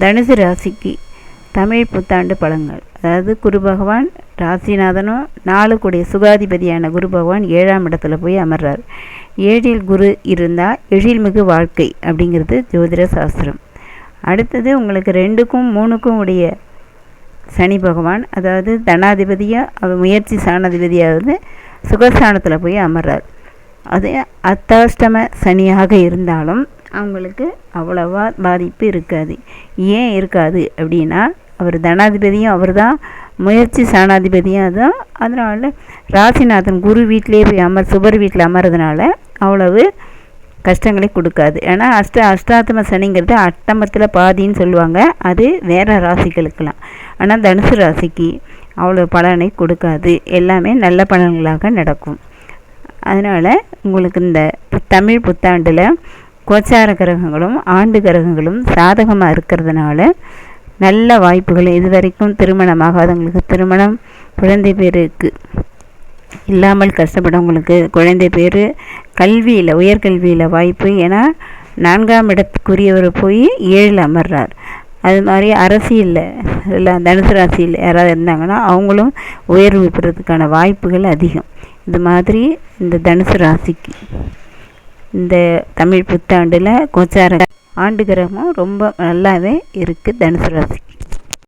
தனுசு ராசிக்கு தமிழ் புத்தாண்டு பழங்கள் அதாவது குரு பகவான் ராசிநாதனும் நாளுக்குடைய சுகாதிபதியான குரு பகவான் ஏழாம் இடத்துல போய் அமர்றார். ஏழில் குரு இருந்தால் எழில்மிகு வாழ்க்கை அப்படிங்கிறது ஜோதிட சாஸ்திரம். அடுத்தது உங்களுக்கு ரெண்டுக்கும் மூணுக்கும் உடைய சனி பகவான் அதாவது தனாதிபதியாக அவர் முயற்சி சாணாதிபதியாக வந்து சுகஸ்தானத்தில் போய் அமர்றார். அது அத்தாஷ்டம சனியாக இருந்தாலும் அவங்களுக்கு அவ்வளவா பாதிப்பு இருக்காது. ஏன் இருக்காது அப்படின்னா அவர் தனாதிபதியும் அவர் தான் முயற்சி சாணாதிபதியும் அதுதான் அதனால் ராசிநாதன் குரு வீட்டிலே போய் அமர் சுபர் வீட்டில் அமர்றதுனால அவ்வளவு கஷ்டங்களை கொடுக்காது. ஏன்னா அஷ்ட அஷ்டாத்தம சனிங்கிறது அட்டமத்தில் பாதின்னு சொல்லுவாங்க. அது வேறு ராசிகளுக்கெல்லாம். ஆனால் தனுசு ராசிக்கு அவ்வளோ பலனை கொடுக்காது. எல்லாமே நல்ல பலன்களாக நடக்கும். அதனால் உங்களுக்கு இந்த தமிழ் புத்தாண்டில் கோச்சார கிரகங்களும் ஆண்டு கிரகங்களும் சாதகமாக இருக்கிறதுனால நல்ல வாய்ப்புகள் இது வரைக்கும் திருமணமாகாதவங்களுக்கு திருமணம் குழந்தை பேருக்கு இல்லாமல் கஷ்டப்படவங்களுக்கு குழந்தை பேர் கல்வியில் உயர்கல்வியில் வாய்ப்பு. ஏன்னா நான்காம் இடத்துக்குரியவர் போய் ஏழில் அமர்றார். அது மாதிரி அரசியலில் இல்லை தனுசு ராசியில் யாராவது இருந்தாங்கன்னா அவங்களும் உயர்வு பெறதுக்கான வாய்ப்புகள் அதிகம். இது மாதிரி இந்த தனுசு ராசிக்கு. இந்த தமிழ் புத்தாண்டில் கோச்சார ஆண்டு கிரகமும் ரொம்ப நல்லாவே இருக்குது தனுசு ராசி